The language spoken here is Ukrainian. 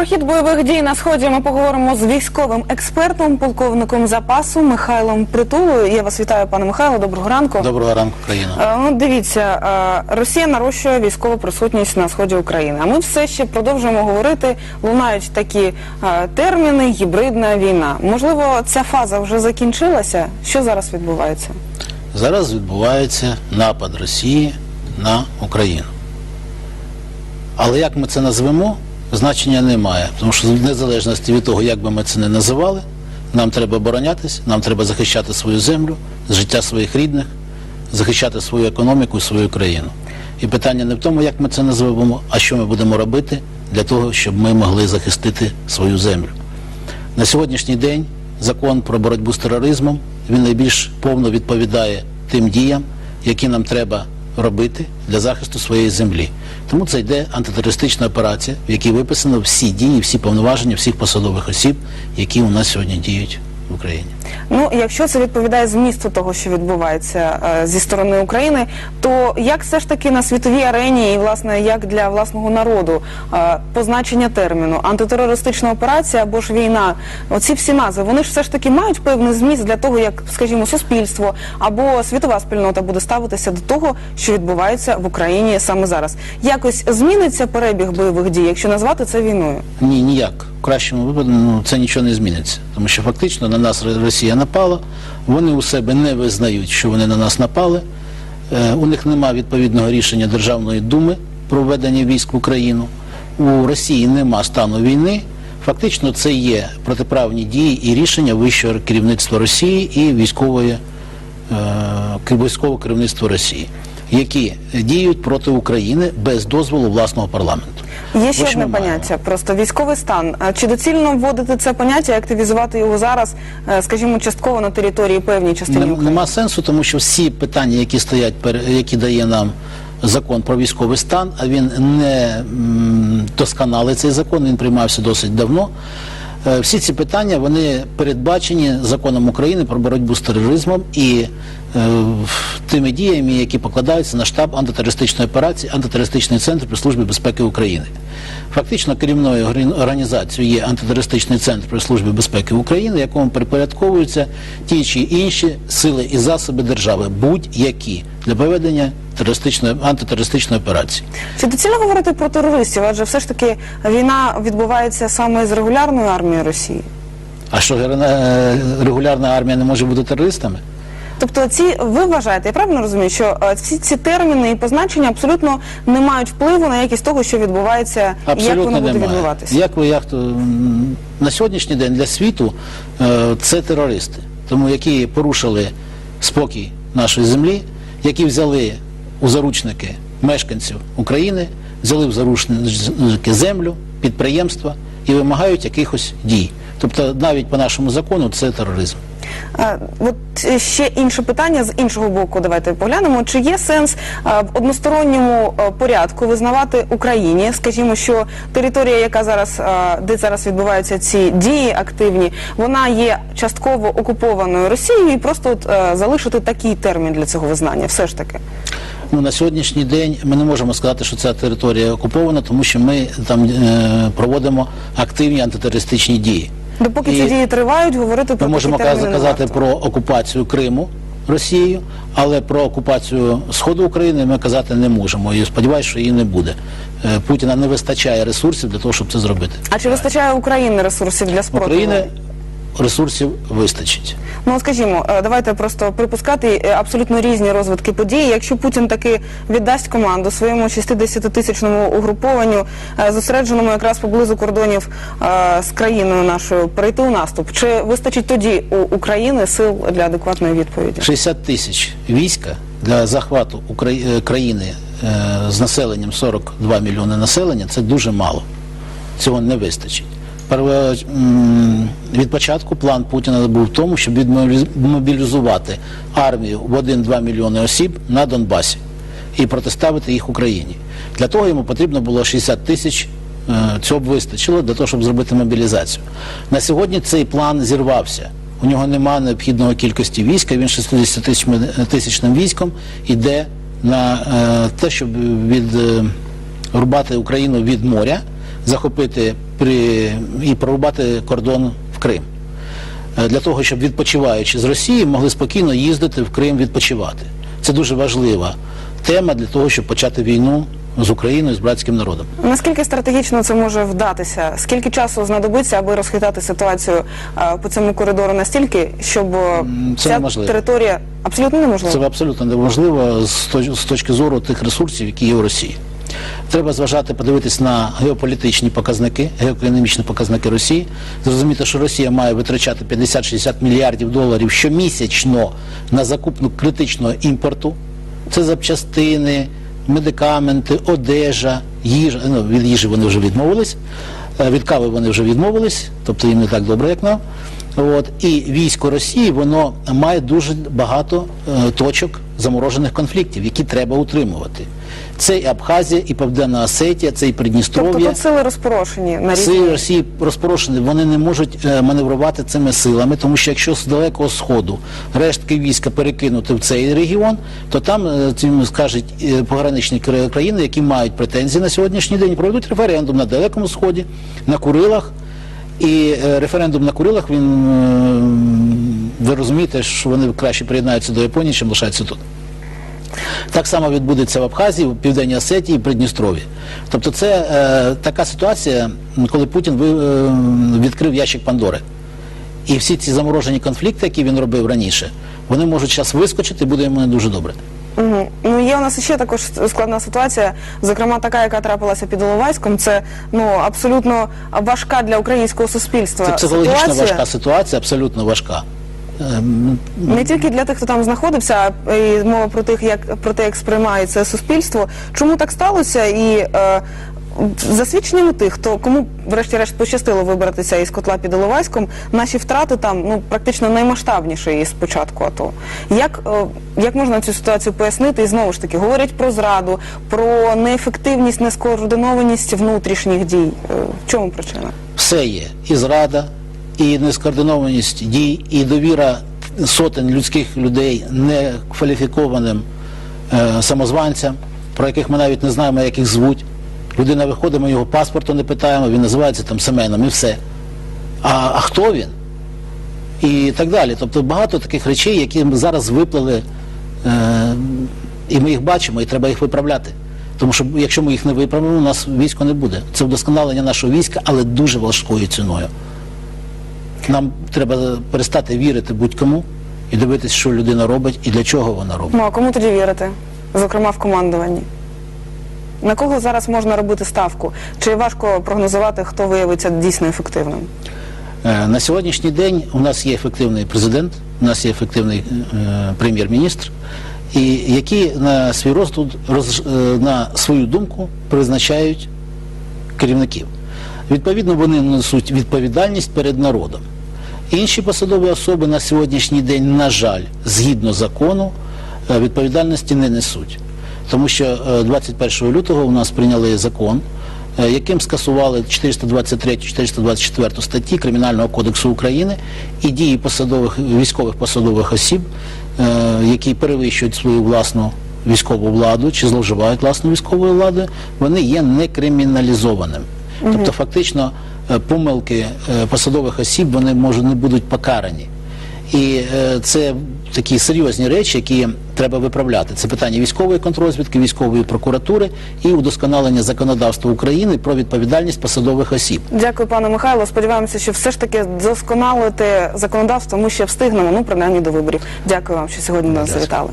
Про хід бойових дій на сході ми поговоримо з військовим експертом, полковником запасу Михайлом Притулою. Я вас вітаю, пане Михайло. Доброго ранку. Доброго ранку, країна. Е, Ну, дивіться, е, Росія нарощує військову присутність на сході України. А ми все ще продовжуємо говорити. Лунають такі е, терміни гібридна війна. Можливо, ця фаза вже закінчилася. Що зараз відбувається? Зараз відбувається напад Росії на Україну. Але як ми це назвемо, значення немає. Тому що в незалежності від того, як би ми це не називали, нам треба оборонятись, нам треба захищати свою землю, життя своїх рідних, захищати свою економіку і свою країну. І питання не в тому, як ми це назвемо, а що ми будемо робити для того, щоб ми могли захистити свою землю. На сьогоднішній день закон про боротьбу з тероризмом він найбільш повно відповідає тим діям, які нам треба робити для захисту своєї землі. Тому це йде антитерористична операція, в якій виписано всі дії, всі повноваження всіх посадових осіб, які у нас сьогодні діють в Україні. Ну, якщо це відповідає змісту того, що відбувається е, зі сторони України, то як все ж таки на світовій арені і власне як для власного народу е, позначення терміну антитерористична операція або ж війна, оці всі назви, вони ж все ж таки мають певний зміст для того, як, скажімо, суспільство або світова спільнота буде ставитися до того, що відбувається в Україні саме зараз. Якось зміниться перебіг бойових дій, якщо назвати це війною. Ні, ніяк. Кращому випадку ну, це нічого не зміниться. Тому що фактично на нас Росія напала, вони у себе не визнають, що вони на нас напали. Е, у них немає відповідного рішення Державної думи про введення військ в Україну. У Росії нема стану війни. Фактично це є протиправні дії і рішення вищого керівництва Росії і військової, е, військового керівництва Росії, які діють проти України без дозволу власного парламенту. Є ще одне маємо. поняття, просто військовий стан. Чи доцільно вводити це поняття і активізувати його зараз, е, скажімо, частково на території певній частини? України? Нема сенсу, тому що всі питання, які стоять, які дає нам закон про військовий стан, а він не досконалий цей закон, він приймався досить давно. Е, Всі ці питання вони передбачені законом України про боротьбу з тероризмом і е, тими діями, які покладаються на штаб антитерористичної операції, антитерористичний центр при службі безпеки України. Фактично керівною органі- організацією є антитерористичний центр при службі безпеки України, якому підпорядковуються ті чи інші сили і засоби держави, будь-які для проведення терористичної антитерористичної операції. Чи доцільно говорити про терористів? Адже все ж таки війна відбувається саме з регулярною армією Росії. А що е, регулярна армія не може бути терористами? Тобто, ці ви вважаєте, я правильно розумію, що е, всі ці терміни і позначення абсолютно не мають впливу на якість того, що відбувається, і як воно буде немає. відбуватися? Як ви як то на сьогоднішній день для світу е, це терористи, тому які порушили спокій нашої землі, які взяли у заручники мешканців України, взяли в заручники землю, підприємства і вимагають якихось дій. Тобто навіть по нашому закону це тероризм. Е, От ще інше питання з іншого боку. Давайте поглянемо. Чи є сенс е, в односторонньому е, порядку визнавати Україні, скажімо, що територія, яка зараз де зараз відбуваються ці дії активні, вона є частково окупованою Росією, і просто от, залишити такий термін для цього визнання, все ж таки. Ну, на сьогоднішній день ми не можемо сказати, що ця територія окупована, тому що ми там проводимо активні антитерористичні дії. Допоки І ці дії тривають, говорити про Ми можемо казати про окупацію Криму Росією, але про окупацію Сходу України ми казати не можемо. І сподіваюся, що її не буде. Е, Путіна не вистачає ресурсів для того, щоб це зробити. А чи вистачає України ресурсів для спротиву? України ресурсів вистачить. Ну, скажімо, е, давайте просто припускати е, абсолютно різні розвитки подій. Якщо Путін таки віддасть команду своєму 60-тисячному угрупованню, е, зосередженому якраз поблизу кордонів з країною нашою, перейти у наступ, чи вистачить тоді у України сил для адекватної відповіді? 60 тисяч війська для захвату країни з населенням 42 мільйони населення це дуже мало. Цього не вистачить. Від початку план Путіна був в тому, щоб мобілізувати армію в 1-2 мільйони осіб на Донбасі і протиставити їх Україні. Для того йому потрібно було 60 тисяч. е, Цього б вистачило для того, щоб зробити мобілізацію. На сьогодні цей план зірвався. У нього немає необхідної кількості війська, він 60 тисяч- тисячним військом йде на е, те, щоб від, е, Україну від моря захопити при, і прорубати кордон в Крим. Е, Для того, щоб відпочиваючи з Росії, могли спокійно їздити в Крим відпочивати. Це дуже важлива тема для того, щоб почати війну з Україною, з братським народом. Наскільки стратегічно це може вдатися? Скільки часу знадобиться, аби розхитати ситуацію е, по цьому коридору настільки, щоб е, це ця неможливо. територія абсолютно неможливо? Це абсолютно неможливо з точки зору тих ресурсів, які є в Росії. Треба зважати, подивитись на геополітичні показники, геоекономічні показники Росії, зрозуміти, що Росія має витрачати 50-60 мільярдів доларів щомісячно на закупну критичного імпорту. Це запчастини, медикаменти, одежа, їжа. Ну, від їжі вони вже відмовились, е, від кави вони вже відмовились, тобто їм не так добре, як нам. От і військо Росії воно має дуже багато е, точок заморожених конфліктів, які треба утримувати. Це і Абхазія, і Південна Осетія, це і Придністров'я. Тобто тут сили розпорошені на різні. Сили Росії розпорошені, вони не можуть е, маневрувати цими силами, тому що якщо з далекого сходу рештки війська перекинути в цей регіон, то там е, цим скажуть е, пограничні країни, які мають претензії на сьогоднішній день, проведуть референдум на далекому сході, на Курилах. І е, референдум на Курилах він е, ви розумієте, що вони краще приєднаються до Японії, чим лишаються тут. Так само відбудеться в Абхазії, в Південній Осетії і Придністров'ї. Тобто це е, така ситуація, коли Путін ви, е, відкрив ящик Пандори. І всі ці заморожені конфлікти, які він робив раніше, вони можуть зараз вискочити, буде йому не дуже добре. Ну є у нас ще також складна ситуація, зокрема така, яка трапилася під Оловайськом. Це ну абсолютно важка для українського суспільства. Це психологічно ситуація. важка ситуація, абсолютно важка. Ем, Не тільки для тих, хто там знаходився, а і мова про тих, як про те, як сприймає це суспільство. Чому так сталося? І е, за свідченнями тих, хто кому врешті-решт пощастило вибратися із котла під Іловайськом, наші втрати там ну практично наймасштабніші із початку АТО. Як, е, як можна цю ситуацію пояснити? І знову ж таки говорять про зраду, про неефективність, нескоординованість внутрішніх дій. Е, в чому причина? все є. І зрада, і нескоординованість дій, і довіра сотень людських людей некваліфікованим е, самозванцям, про яких ми навіть не знаємо, як їх звуть. Людина виходить, ми його паспорту не питаємо, він називається там Семеном і все. А, а хто він? І так далі. Тобто багато таких речей, які зараз виплили, е, і ми їх бачимо, і треба їх виправляти. Тому що якщо ми їх не виправимо, у нас військо не буде. Це вдосконалення нашого війська, але дуже важкою ціною. Нам треба перестати вірити будь-кому і дивитися, що людина робить і для чого вона робить. Ну а кому тоді вірити? Зокрема в командуванні. На кого зараз можна робити ставку? Чи важко прогнозувати, хто виявиться дійсно ефективним? Е, На сьогоднішній день у нас є ефективний президент, у нас є ефективний е, прем'єр-міністр, і які на свій розсуд, роз, е, на свою думку призначають керівників. Відповідно, вони несуть відповідальність перед народом. Інші посадові особи на сьогоднішній день, на жаль, згідно закону, е, відповідальності не несуть. Тому що е, 21 лютого у нас прийняли закон, е, яким скасували 423-424 статті Кримінального кодексу України і дії посадових військових посадових осіб, е, які перевищують свою власну військову владу чи зловживають власною військовою владою, вони є некриміналізованими. Тобто, фактично, е, помилки е, посадових осіб вони може не будуть покарані. І е, це такі серйозні речі, які треба виправляти. Це питання військової контрозвідки, військової прокуратури і удосконалення законодавства України про відповідальність посадових осіб. Дякую, пане Михайло. Сподіваємося, що все ж таки досконалити законодавство ми ще встигнемо, ну принаймні до виборів. Дякую вам, що сьогодні нас завітали.